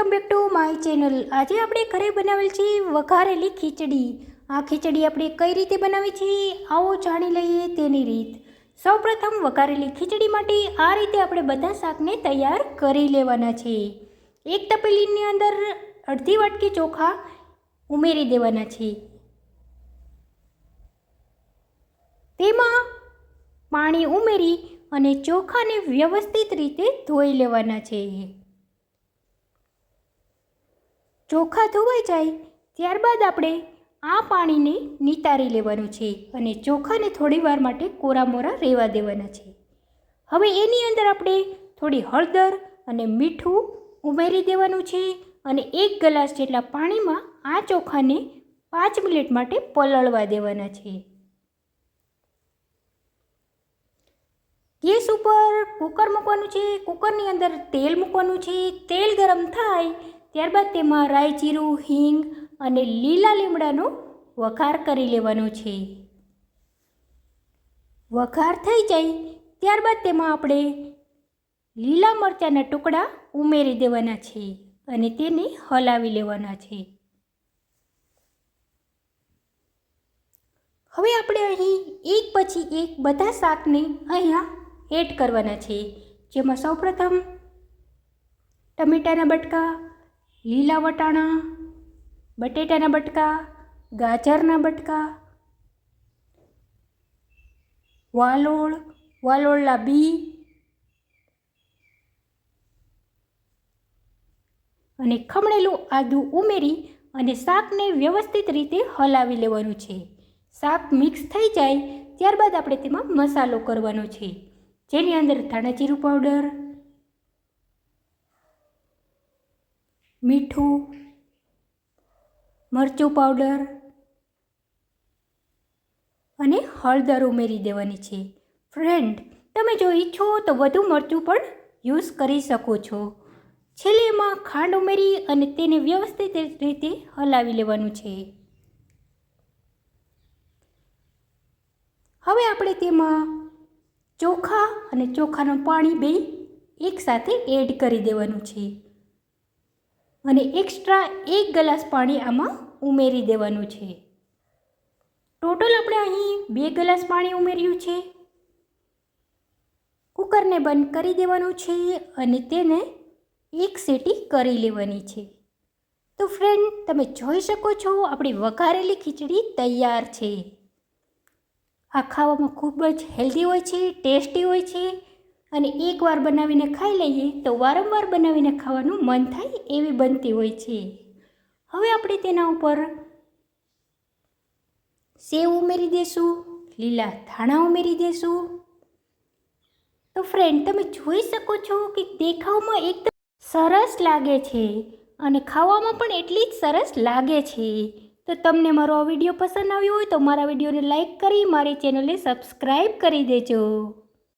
Welcome back to my channel. આજે આપણે ઘરે બનાવેલ છે વઘારેલી ખીચડી. આ ખીચડી આપણે કઈ રીતે બનાવી છે આવો જાણી લઈએ તેની રીત. સૌપ્રથમ વઘારેલી ખીચડી માટે આ રીતે આપણે બધા શાકને તૈયાર કરી લેવાના છે. એક તપેલીની અંદર અડધી વાટકી ચોખા ઉમેરી દેવાના છે. તેમાં પાણી ઉમેરી અને ચોખાને વ્યવસ્થિત રીતે ધોઈ લેવાના છે. ચોખા ધોવાઈ જાય, ત્યારબાદ આપણે આ પાણીને નિતારી લેવાનું છે અને ચોખાને થોડી વાર માટે કોરા મોરા રહેવા દેવાના છે. હવે એની અંદર આપણે થોડી હળદર અને મીઠું ઉમેરી દેવાનું છે અને એક ગ્લાસ જેટલા પાણીમાં આ ચોખાને પાંચ મિનિટ માટે પલળવા દેવાના છે. ગેસ ઉપર કુકર મૂકવાનું છે, કુકરની અંદર તેલ મૂકવાનું છે, તેલ ગરમ થાય ત્યારબાદ તેમાં રાયજીરું, હિંગ અને લીલા લીમડાનો વઘાર કરી લેવાનો છે. વઘાર થઈ જાય ત્યારબાદ તેમાં આપણે લીલા મરચાંના ટુકડા ઉમેરી દેવાના છે અને તેને હલાવી લેવાના છે. હવે આપણે અહીં એક પછી એક બધા શાકને અહીંયા એડ કરવાના છે. જેમાં સૌપ્રથમ ટમેટાના બટકા લીલા વટાણા, બટેટાના બટકા, ગાજરના બટકા, વાલોળ, વાલોળના બી, અને ખમણેલું આદું ઉમેરી અને શાકને વ્યવસ્થિત રીતે હલાવી લેવાનું છે. શાક મિક્સ થઈ જાય ત્યારબાદ આપણે તેમાં મસાલો કરવાનો છે. જેની અંદર ધાણાજીરું પાવડર મીઠું, મરચું પાવડર અને હળદર ઉમેરી દેવાની છે. ફ્રેન્ડ તમે જો ઈચ્છો તો વધુ મરચું પણ યુઝ કરી શકો છો. છેલ્લે એમાં ખાંડ ઉમેરી અને તેને વ્યવસ્થિત રીતે હલાવી લેવાનું છે. હવે આપણે તેમાં ચોખા અને ચોખાનું પાણી બે એકસાથે એડ કરી દેવાનું છે. અને એક્સ્ટ્રા એક ગ્લાસ પાણી આમાં ઉમેરી દેવાનું છે. ટોટલ આપણે અહીં બે ગ્લાસ પાણી ઉમેર્યું છે. કુકરને બંધ કરી દેવાનું છે અને તેને એક સીટી કરી લેવાની છે. તો ફ્રેન્ડ તમે જોઈ શકો છો આપણી વઘારેલી ખીચડી તૈયાર છે. આ ખાવામાં ખૂબ જ હેલ્ધી હોય છે ટેસ્ટી હોય છે અને એકવાર બનાવીને ખાઈ લઈએ તો વારંવાર બનાવીને ખાવાનું મન થાય એવી બનતી હોય છે. હવે આપણે તેના ઉપર સેવ ઉમેરી દેશું, લીલા ધાણા ઉમેરી દેશું. તો ફ્રેન્ડ તમે જોઈ શકો છો કે દેખાવમાં એકદમ સરસ લાગે છે અને ખાવામાં પણ એટલી જ સરસ લાગે છે. તો તમને મારો આ વીડિયો પસંદ આવ્યો હોય તો મારા વિડીયોને લાઈક કરી, મારી ચેનલને સબસ્ક્રાઈબ કરી દેજો.